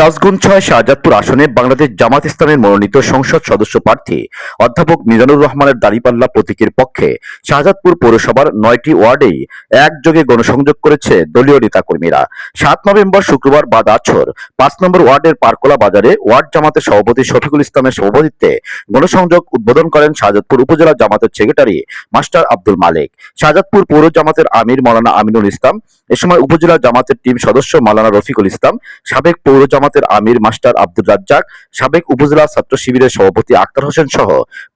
সিরাজগঞ্জ ছয় শাহজাদপুর আসনে বাংলাদেশ জামাত ইসলামের মনোনীত সংসদ সদস্য প্রার্থী অধ্যাপক মিজানুর রহমানের দাঁড়িপাল্লা প্রতীকের পক্ষে শাহজাদপুর পৌরসভার নয়টি ওয়ার্ডেই একযোগে গণসংযোগ করেছে দলীয় নেতাকর্মীরা। সাত নভেম্বর শুক্রবার বাদ আছর পাঁচ নম্বর ওয়ার্ডের পারকোলা বাজারে ওয়ার্ড জামাতের সভাপতি শফিকুল ইসলামের সভাপতিত্বে গণসংযোগ উদ্বোধন করেন শাহজাদপুর উপজেলা জামাতের সেক্রেটারি মাস্টার আব্দুল মালিক। শাহজাদপুর পৌর জামাতের আমির মৌলানা আমিনুল ইসলাম, এ সময় উপজেলা জামাতের টিম সদস্য মালানা রফিকুল ইসলাম, সাবেক পৌর জামাতের আমির মাস্টার আব্দুর রাজ্জাক, সাবেক উপজেলা ছাত্র শিবিরের সভাপতি আক্তার হোসেন সহ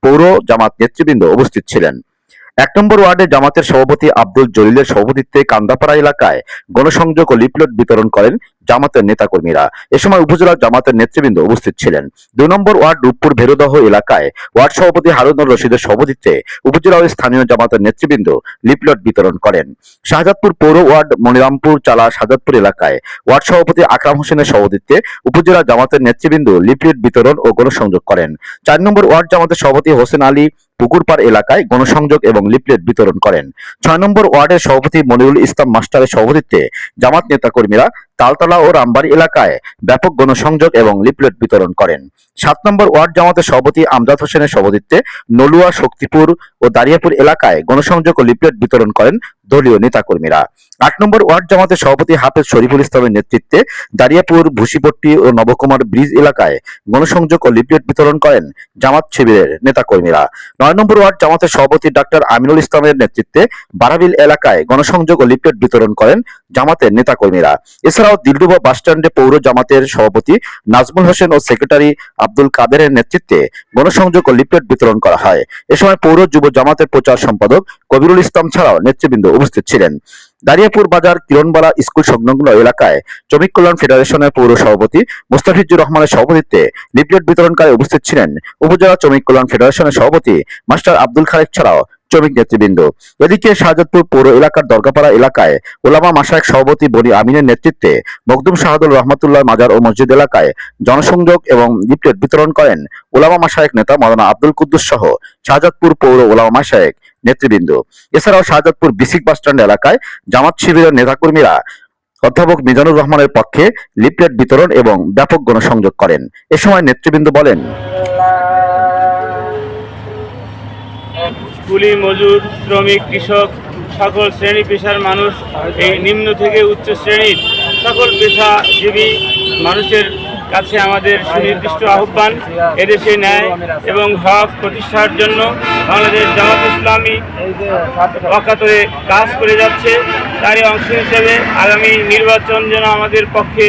পৌর জামাত নেতৃবৃন্দ উপস্থিত ছিলেন। এক নম্বর ওয়ার্ডে জামাতের সভাপতি আব্দুল জলিলের সভাপতিত্বে কান্দাপাড়া এলাকায় গণসংযোগ ও লিফলেট বিতরণ করেন জামাতের নেতাকর্মীরা। এ সময় উপজেলা জামাতের নেতৃবৃন্দ উপস্থিত ছিলেন। দুই নম্বর ওয়ার্ড রূপপুর ভেরুদহ এলাকায় ওয়ার্ড সভাপতি হারুনুর রশিদের সভাপতিত্বে উপজেলা ও স্থানীয় জামাতের নেতৃবৃন্দ লিফলেট বিতরণ করেন। শাহজাদপুর পৌর ওয়ার্ড মনিরামপুর চালা শাহজাদপুর এলাকায় ওয়ার্ড সভাপতি আকরাম হোসেনের সভাপতিত্বে উপজেলা জামাতের নেতৃবৃন্দ লিফলেট বিতরণ ও গণসংযোগ করেন। চার নম্বর ওয়ার্ড জামাতের সভাপতি হোসেন আলী পুকুরপাড় এলাকায় গণসংযোগ এবং লিফলেট বিতরণ করেন। ছয় নম্বর ওয়ার্ডের সভাপতি মনিরুল ইসলাম মাস্টারের সভাপতিত্বে জামাত নেতাকর্মীরা তালতলা ও রামবাড়ি এলাকায় ব্যাপক গণসংযোগ এবং লিফলেট বিতরণ করেন। সাত নম্বর ওয়ার্ড জামাতের সভাপতি আমজাদ হোসেনের সভাপতিত্বে নলুয়া, শক্তিপুর ও দারিয়াপুর এলাকায় গণসংযোগ ও লিফলেট বিতরণ করেন দলীয় নেতাকর্মীরা। আট নম্বর ওয়ার্ড জামাতের সভাপতি হাফেজ শরীফুল ইসলামের নেতৃত্বে দারিয়াপুর ভুসিপট্টি ও নবকুমার ব্রিজ এলাকায় গণসংযোগ ও লিফলেট বিতরণ করেন জামাত শিবিরের নেতাকর্মীরা। নয় নম্বর ওয়ার্ড জামাতের সভাপতি ডাক্তার আমিনুল ইসলামের নেতৃত্বে বারাবিল এলাকায় গণসংযোগ ও লিফলেট বিতরণ করেন জামাতের নেতাকর্মীরা। এছাড়াও দিলরুবা বাসস্ট্যান্ডে পৌর জামাতের সভাপতি নাজমুল হোসেন ও সেক্রেটারি আব্দুল কাদেরের নেতৃত্বে গণসংযোগ ও লিফলেট বিতরণ করা হয়। এ সময় পৌর যুব জামাতের প্রচার সম্পাদক কবিরুল ইসলাম ছাড়াও নেতৃবৃন্দ উপস্থিত ছিলেন। দারিয়াপুর বাজার কিরণবালা স্কুল সংলগ্ন এলাকায় শ্রমিক কল্যাণ ফেডারেশনের পৌর সভাপতি মুস্তাফিজুর রহমানের সভাপতিত্বে লিফলেট বিতরণকারী উপস্থিত ছিলেন উপজেলা শ্রমিক কল্যাণ ফেডারেশনের সভাপতি মাস্টার আব্দুল খালেক ছাড়াও শ্রমিক নেতৃবৃন্দ। এদিকে শাহজাদপুর পৌর এলাকার দরগাপাড়া এলাকায় ওলামা মাসায়েক সভাপতি বনি আমিনের নেতৃত্বে মখদুম শাহাদুল রহমতুল্লাহ মাজার ও মসজিদ এলাকায় জনসংযোগ এবং লিফলেট বিতরণ করেন ওলামা মাসায়েক নেতা মৌলানা আব্দুল কুদ্দুস সহ শাহজাদপুর পৌর ওলামা মাসায়েক নেতৃবৃন্দ। এছাড়াও শাহজাদপুর বিসিক বাসস্ট্যান্ড এলাকায় জামাত শিবিরের নেতাকর্মীরা অধ্যাপক মিজানুর রহমানের পক্ষে লিফলেট বিতরণ এবং ব্যাপক গণসংযোগ করেন। এ সময় নেতৃবৃন্দ বলেন কুলি মজুর, শ্রমিক, কৃষক, সকল শ্রেণি পেশার মানুষ এই নিম্ন থেকে উচ্চ শ্রেণির সকল পেশাজীবী মানুষের কাছে আমাদের সুনির্দিষ্ট আহ্বান, এদেশে ন্যায় এবং হক প্রতিষ্ঠার জন্য বাংলাদেশ জামাত ইসলামী অকাতরে কাজ করে যাচ্ছে। তারই অংশ হিসেবে আগামী নির্বাচন যেন আমাদের পক্ষে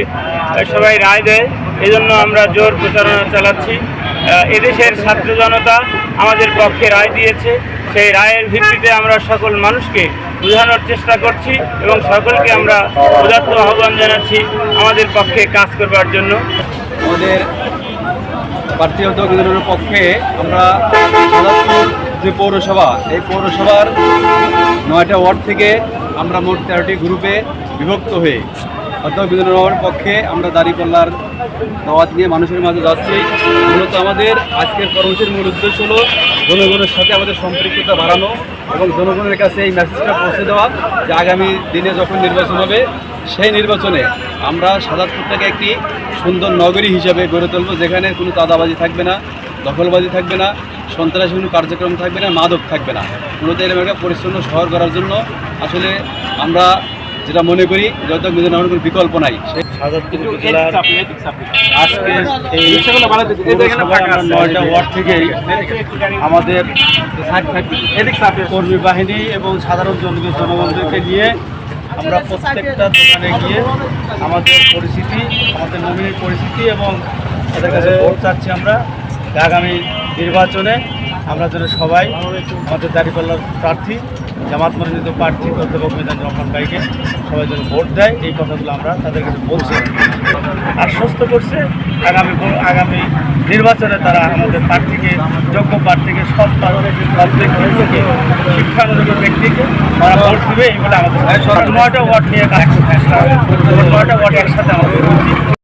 সবাই রায় দেয়। এজন্য আমরা জোর প্রচারণা চালাচ্ছি। এদেশের ছাত্র জনতা আমাদের পক্ষে রায় দিয়েছে। সেই রায়ের ভিত্তিতে আমরা সকল মানুষকে বোঝানোর চেষ্টা করছি এবং সকলকে আমরা উদাত্ত আহ্বান জানাচ্ছি আমাদের পক্ষে কাজ করবার জন্য। আমাদের প্রার্থী উদ্যোগের পক্ষে আমরা যে পৌরসভা, এই পৌরসভার নয়টা ওয়ার্ড থেকে আমরা মোট তেরোটি গ্রুপে বিভক্ত হয়ে অধ্যক্ষ বিধানের পক্ষে আমরা দাঁড়িপাল্লার দাওয়াত নিয়ে মানুষের মাঝে যাচ্ছি। মূলত আমাদের আজকের কর্মসূচির মূল উদ্দেশ্য হলো জনগণের সাথে আমাদের সম্পৃক্ততা বাড়ানো। এবং জনগণের কাছে এই মেসেজটা পৌঁছে দেওয়া যে আগামী দিনে যখন নির্বাচন হবে, সেই নির্বাচনে আমরা সাদাতপুরটাকে একটি সুন্দর নগরী হিসেবে গড়ে তুলব, যেখানে কোনো চাঁদাবাজি থাকবে না, দখলবাজি থাকবে না, সন্ত্রাসী কোনো কার্যক্রম থাকবে না, মাদক থাকবে না। মূলত এলাকা পরিচ্ছন্ন শহর করার জন্য আসলে আমরা যেটা মনে করি যত মিজান কোনো বিকল্প নাই। আজকে নয়টা ওয়ার্ড থেকে আমাদের কর্মী বাহিনী এবং সাধারণ জন জনগণদেরকে নিয়ে আমরা প্রত্যেকটা দোকানে গিয়ে আমাদের পরিস্থিতি আমাদের নমিনির পরিস্থিতি এবং তাদের কাছে ভোট চাচ্ছি আমরা। আগামী নির্বাচনে আমরা যেন সবাই আমাদের দাঁড়িপাল্লার প্রার্থী জামাত মনোনীত প্রার্থী অধ্যাপক মেদান রহমান ভাইকে সবাই যেন ভোট দেয়, এই কথাগুলো আমরা তাদের কাছে বলছি। আশ্বস্ত করছে, আগামী আগামী নির্বাচনে তারা আমাদের প্রার্থীকে, যোগ্য প্রার্থীকে, সৎ পাবলিক ব্যক্তিকে শিক্ষানুযোগ্য ব্যক্তিকে তারা ভোট দেবে, এই বলে আমাদের নয়টা ওয়ার্ড নিয়ে কাজ করতে নয়টা ওয়ার্ড একসাথে আমাদের